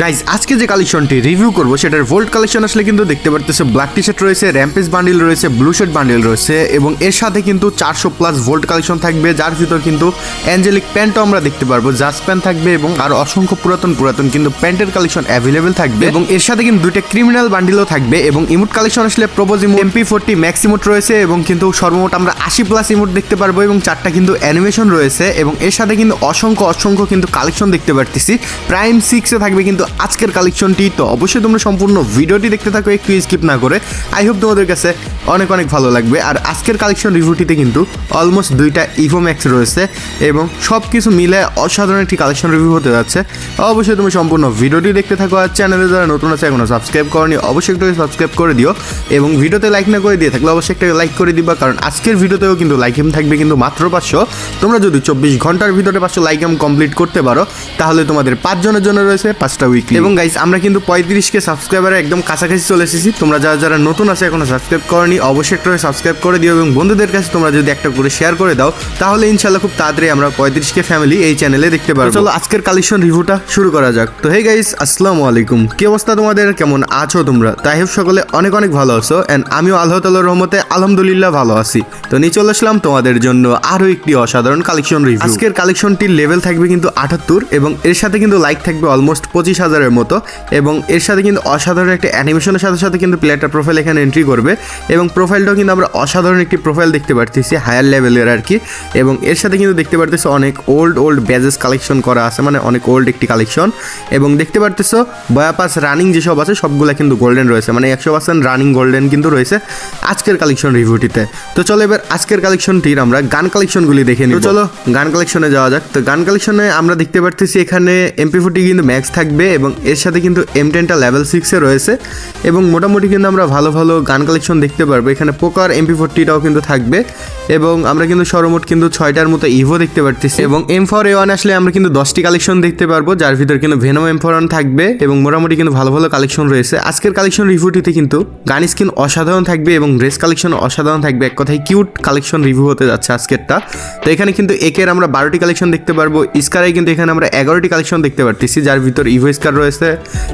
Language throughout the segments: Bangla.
গাইজ আজকে যে কালেকশনটি রিভিউ করব, সেটার ভোল্ট কালেকশন আসলে কিন্তু দেখতে পারতেছে ব্ল্যাক টি শার্ট রয়েছে র্যাম্পেজ বান্ডিল রয়েছে ব্লু শার্ট বান্ডিল রয়েছে, এবং এর সাথে কিন্তু চারশো প্লাস ভোল্ট কালেকশন থাকবে, যার ভিতর কিন্তু অ্যাঞ্জেলিক প্যান্টও আমরা দেখতে পারব জাস প্যান্ট থাকবে, এবং আর অসংখ্য পুরাতন পুরাতন কিন্তু প্যান্টের কালেকশন অ্যাভেলেবেল থাকবে, এবং এর সাথে কিন্তু দুইটা ক্রিমিনাল বান্ডিলও থাকবে, এবং ইমোট কালেকশন আসলে propose emote MP forty max emote রয়েছে, এবং কিন্তু সর্বমোট আমরা আশি প্লাস ইমোট দেখতে পারব, এবং চারটা কিন্তু অ্যানিমেশন রয়েছে, এবং এর সাথে কিন্তু অসংখ্য অসংখ্য কিন্তু কালেকশন দেখতে পারতেছি প্রাইম সিক্সে থাকবে কিন্তু আজকের কালেকশনটি, তো অবশ্যই তোমরা সম্পূর্ণ ভিডিওটি দেখতে থাকো, একটু স্কিপ না করে। আই হোপ তোমাদের কাছে অনেক অনেক ভালো লাগবে। আর আজকের কালেকশন রিভিউটিতে কিন্তু অলমোস্ট দুইটা ইভো ম্যাক্স রয়েছে এবং সব কিছু মিলে অসাধারণ একটি কালেকশন রিভিউ হতে যাচ্ছে। অবশ্যই তুমি সম্পূর্ণ ভিডিওটি দেখতে থাকো আর চ্যানেলে যারা নতুন আছে, এখনও সাবস্ক্রাইব করনি, অবশ্যই একটু সাবস্ক্রাইব করে দিও এবং ভিডিওতে লাইক না করে দিয়ে থাকলে অবশ্যই একটা লাইক করে দিবা, কারণ আজকের ভিডিওতেও কিন্তু লাইক এম থাকবে কিন্তু মাত্র পাঁচশো। তোমরা যদি চব্বিশ ঘণ্টার ভিতরে পাঁচশো লাইক এম কমপ্লিট করতে পারো, তাহলে তোমাদের পাঁচজনের জন্য রয়েছে পাঁচটা উইকলি এবং গাইস আমরা কিন্তু পঁয়ত্রিশকে সাবস্ক্রাইবারে একদম কাছাকাছি চলে এসেছি। তোমরা যারা যারা নতুন আছে এখনও সাবস্ক্রাইব করনি অবশ্যই একটা সাবস্ক্রাইব করে দিও এবং বন্ধুদের কাছে তোমরা যদি একটা করে শেয়ার করে দাও তাহলে ইনশাল্লাহ খুব তাড়াতাড়ি আমরা পঁয়ত্রিশকে ফ্যামিলি এই চ্যানেলে দেখতে পারব। চলো আজকের কালেকশন রিভিউটা শুরু করা যাক। তো হে গাইস আসসালামু আলাইকুম। কি অবস্থা তোমাদের? কেমন আছো তোমরা? তাই হোক সকলে অনেক অনেক ভালো আছো। এন্ড আমিও আল্লাহ তাল্লাহ রহমতে আলহামদুলিল্লাহ ভালো আছি। তো নিয়ে চলে আসলাম তোমাদের জন্য আরও একটি অসাধারণ কালেকশন রিভিউ আজকের কালেকশনটির লেভেল থাকবে কিন্তু আটাত্তর এবং এর সাথে কিন্তু লাইক থাকবে অলমোস্ট পঁচিশ হাজারের মতো এবং এর সাথে কিন্তু অসাধারণ একটা অ্যানিমেশনের সাথে সাথে কিন্তু প্লেয়ারটা প্রোফাইল এখানে এন্ট্রি করবে এবং প্রোফাইলটাও কিন্তু আমরা অসাধারণ একটি প্রোফাইল দেখতে পারতেছি হায়ার লেভেলের আর কি। এবং এর সাথে কিন্তু দেখতে পারতেছি অনেক ওল্ড ওল্ড ব্যাজেস কালেকশন করা আছে মানে অনেক ওল্ড একটি কালেকশন এবং দেখতে পারতেছো বয়াপাস রানিং যেসব আছে সবগুলো কিন্তু গোল্ডেন রয়েছে মানে একশো পার্সেন্ট রানিং গোল্ডেন কিন্তু রয়েছে আজকের কালেকশন রিভিউটিতে তো চলো এবার আজকের কালেকশনটির আমরা গান কালেকশনগুলি দেখে নিই চলো গান কালেকশনে যাওয়া যাক। তো গান কালেকশনে আমরা দেখতে পারতেছি এখানে এমপি ফোর্টি কিন্তু ম্যাক্স থাকবে। এবং এর সাথে কিন্তু এম টেনটা লেভেল সিক্সে রয়েছে এবং মোটামুটি কিন্তু আমরা ভালো ভালো গান কালেকশন দেখতে পারব। এখানে পোকার এমপি ফোর্টিটাও কিন্তু থাকবে এবং আমরা কিন্তু সর্বমোট কিন্তু ছয়টার মতো ইভো দেখতে পারতেছি এবং এম ফর এ ওয়ান আসলে আমরা কিন্তু দশটি কালেকশন দেখতে পারব, যার ভিতর কিন্তু ভেনম এম ফর ওয়ান থাকবে এবং মোটামুটি কিন্তু ভালো ভালো কালেকশন রয়েছে। আজকের কালেকশন রিভিউটিতে কিন্তু গান স্কিন অসাধারণ থাকবে এবং ড্রেস কালেকশন অসাধারণ থাকবে। এক কথায় কিউট কালেকশন রিভিউ হতে যাচ্ছে আজকেরটা। তো এখানে কিন্তু একের আমরা বারোটি কালেকশন দেখতে পারব, স্কারে কিন্তু এখানে আমরা এগারোটি কালেকশন দেখতে পারতেছি, যার ভিতর ইভো স্কার রয়েছে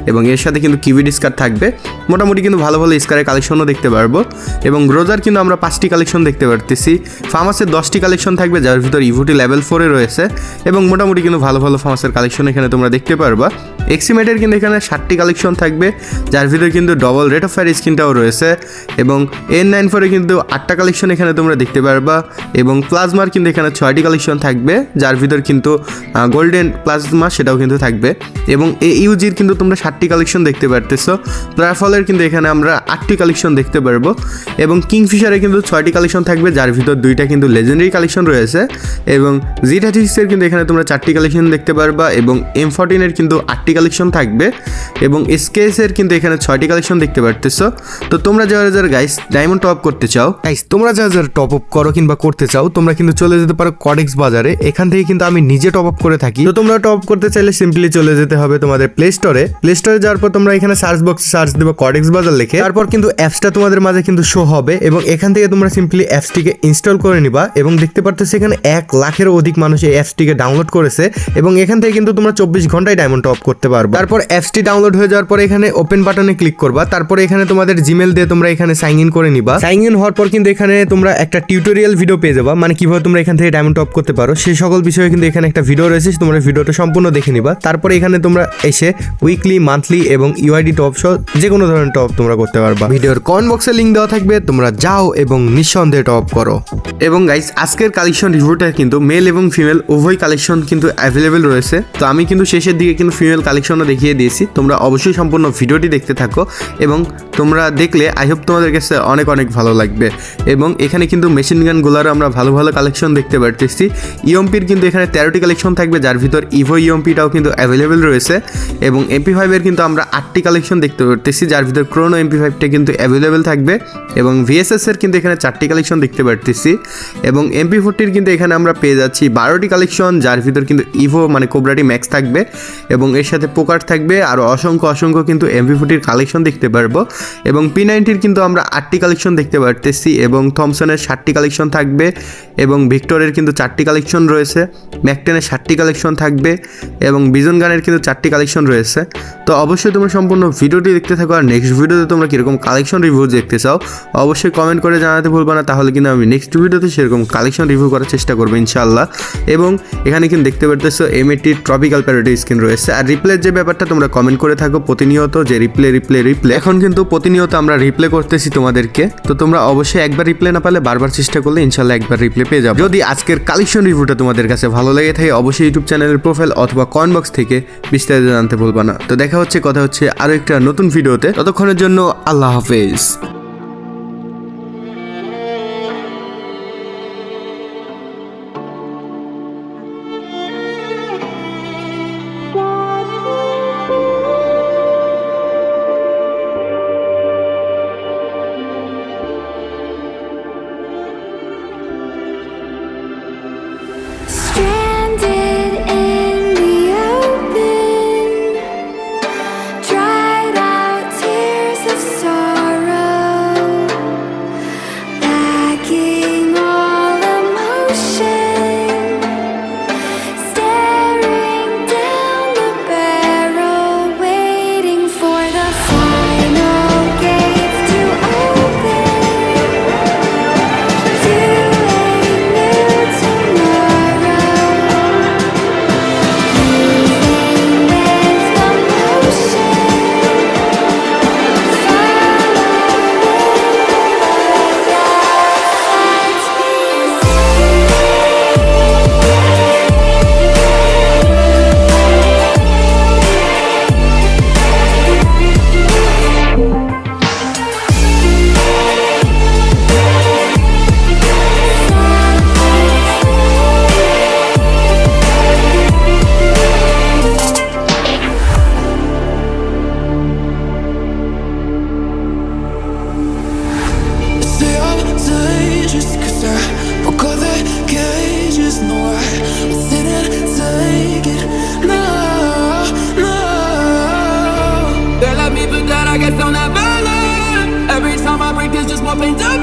এবং এর সাথে কিন্তু কিউবিড স্কার থাকবে। মোটামুটি কিন্তু ভালো ভালো স্কারের কালেকশনও দেখতে পারব। এবং রোজার কিন্তু আমরা পাঁচটি কালেকশন দেখতে পারতেছি। ফার্মাসের দশটি কালেকশন থাকবে, যার ভিতর ইভোটি লেভেল ফোরে রয়েছে। এবং মোটামুটি কিন্তু ভালো ভালো ফার্মাসের কালেকশন এখানে তোমরা দেখতে পারবা। এক্সিমেটের কিন্তু এখানে ষাটটি কালেকশন থাকবে, যার ভিতরে কিন্তু ডবল রেট অফ ফায়ার স্কিনটাও রয়েছে। এবং এন নাইন ফোরে কিন্তু আটটা কালেকশন এখানে তোমরা দেখতে পারবা। এবং প্লাজমার কিন্তু এখানে ছয়টি কালেকশন থাকবে, যার ভিতর কিন্তু গোল্ডেন প্লাজমা সেটাও কিন্তু থাকবে। এবং এ ইউজির কিন্তু তোমরা ষাটটি কালেকশন দেখতে পারতেছো। প্রাফলের কিন্তু এখানে আমরা আটটি কালেকশন দেখতে পারব। এবং কিংফিশারে কিন্তু ছয়টি কালেকশন থাকবে যার ভিতর দুইটা কিন্তু লেজেন্ডারি কালেকশন রয়েছে। এবং জি থার্টি সিক্সের কিন্তু এখানে তোমরা চারটি কালেকশন দেখতে পারবা এবং এম ফোরটিনের কিন্তু আটটি কালেকশন থাকবে। এবং এসকেএসের কিন্তু এখানে ছয়টি কালেকশন দেখতে পারতেছো। তো তোমরা যারা যারা গাইস ডায়মন্ড টপ করতে চাও গাইস তোমরা যারা যারা টপ আপ করো কিংবা করতে চাও তোমরা কিন্তু চলে যেতে পারো কডেক্স বাজারে। এখান থেকে কিন্তু আমি নিজে টপ আপ করে থাকি। তো তোমরা টপ আপ করতে চাইলে সিম্পলি চলে যেতে হবে তোমাদের প্লে স্টোরে প্লে স্টোরে যাওয়ার পর তোমরা এখানে সার্চ বক্সে সার্চ দেবো কডেক্স বাজার লিখে, তারপর কিন্তু অ্যাপসটা তোমাদের মাঝে কিন্তু শো হবে এবং এখান থেকে তোমরা সিম্পলি অ্যাপসটিকে ইনস্টল করে নিবা এবং দেখতে পারতেছি এখানে এক লাখেরও অধিক মানুষ এই অ্যাপসটিকে ডাউনলোড করেছে এবং এখান থেকে কিন্তু তোমরা চব্বিশ ঘন্টায় ডায়মন্ড টপ করতে পারবে। তারপর অ্যাপসটি ডাউনলোড হয়ে যাওয়ার পর এখানে ওপেন বাটনে ক্লিক করবা, তারপরে এখানে তোমাদের জিমেল দিয়ে তোমরা এখানে সাইন ইন করে নিবা। সাইন ইন হওয়ার পর কিন্তু এখানে তোমরা একটা টিউটোরিয়াল ভিডিও পেয়ে যাবা মানে কীভাবে তোমরা এখান থেকে ডায়মন্ড টপ করতে পারো সেই সকল বিষয়ে কিন্তু এখানে একটা ভিডিও রয়েছে, তোমরা ভিডিওটা সম্পূর্ণ দেখে নিবা। তারপরে এখানে তোমরা এসে উইকলি মান্থলি এবং ইউআইডি টপ সহ যে কোনো ধরনের টপ তোমরা করতে পারবা। ভিডিওর কমেন্ট বক্সে লিঙ্ক দেওয়া থাকবে তোমরা যাও এবং নিঃসন্দেহে টপ করো। এবং গাইস আজকের কালেকশন রিভিউটা কিন্তু মেল এবং ফিমেল উভয় কালেকশন কিন্তু অ্যাভেলেবেল রয়েছে। তো আমি কিন্তু শেষের দিকে কিন্তু ফিমেল কালেকশনও দেখিয়ে দিয়েছি। তোমরা অবশ্যই সম্পূর্ণ ভিডিওটি দেখতে থাকো এবং তোমরা দেখলে আই হোপ তোমাদের কাছে অনেক অনেক ভালো লাগবে। এবং এখানে কিন্তু মেশিন গানগুলোরও আমরা ভালো ভালো কালেকশন দেখতে পারতেছি। ইএমপির কিন্তু এখানে তেরোটি কালেকশন থাকবে যার ভিতর ইভো ইএমপিটাও কিন্তু অ্যাভেলেবেল রয়েছে। এবং এমপি ফাইভের কিন্তু আমরা আটটি কালেকশন দেখতে পারতেছি, যার ভিতর ক্রোনো এমপি ফাইভটা কিন্তু অ্যাভেলেবেল থাকবে এবং ভিএসএস এর কিন্তু এখানে চারটি কালেকশন দেখতে পারতেছি এবং এমপি ফোরটির কিন্তু এখানে আমরা পেয়ে যাচ্ছি বারোটি কালেকশন যার ভিতর কিন্তু ইভো মানে কোবরাটি ম্যাক্স থাকবে এবং এর সাথে পোকার থাকবে, আর অসংখ্য অসংখ্য কিন্তু এমপি ফোরটির কালেকশন দেখতে পারব এবং পি নাইনটির কিন্তু আমরা আটটি কালেকশন দেখতে পারতেছি এবং থমসনের ষাটটি কালেকশন থাকবে এবং ভিক্টরের কিন্তু চারটি কালেকশন রয়েছে ম্যাকটেনের ষাটটি কালেকশন থাকবে এবং বিজন গানের কিন্তু চারটি কালেকশন কালেকশন রয়েছে। তো অবশ্যই তোমরা সম্পূর্ণ ভিডিওটি দেখতে থাকো আর নেক্সট ভিডিওতে তোমরা কীরকম কালেকশন রিভিউ দেখতে চাও, অবশ্যই কমেন্ট করে জানাতে ভুলবো না, তাহলে কিন্তু আমি নেক্সট ভিডিওতে সেরকম কালেকশন রিভিউ করার চেষ্টা করব ইনশাল্লাহ এবং এখানে কিন্তু দেখতে পারতেছো এমএটি ট্রপিক্যাল প্যারোডি স্ক্রিন রয়েছে। আর রিপ্লের যে ব্যাপারটা তোমরা কমেন্ট করে থাকো, প্রতিনিয়ত যে রিপ্লে রিপ্লে রিপ্লে এখন কিন্তু প্রতিনিয়ত আমরা রিপ্লে করতেছি তোমাদেরকে। তো তোমরা অবশ্যই একবার রিপ্লে না পারলে বারবার চেষ্টা করলে ইনশাল্লাহ একবার রিপ্লে পেয়ে যাবে। যদি আজকের কালেকশন রিভিউটা তোমাদের কাছে ভালো লেগে থাকে, অবশ্যই ইউটিউব চ্যানেলের প্রোফাইল অথবা কমেন্ট বক্স থেকে বিস্তারিত জানতে ভুলবা না। তো দেখা হচ্ছে, কথা হচ্ছে আরও একটা নতুন ভিডিওতে। ততক্ষণের জন্য আল্লাহ হাফেজ। my pain down.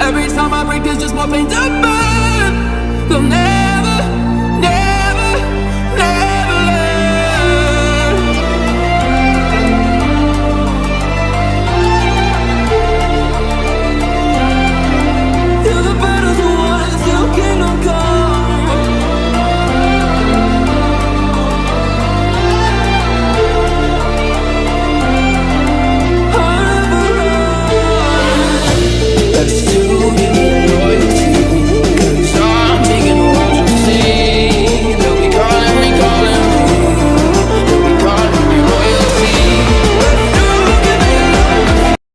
Every time I break, there's just more pain to burn. They'll never.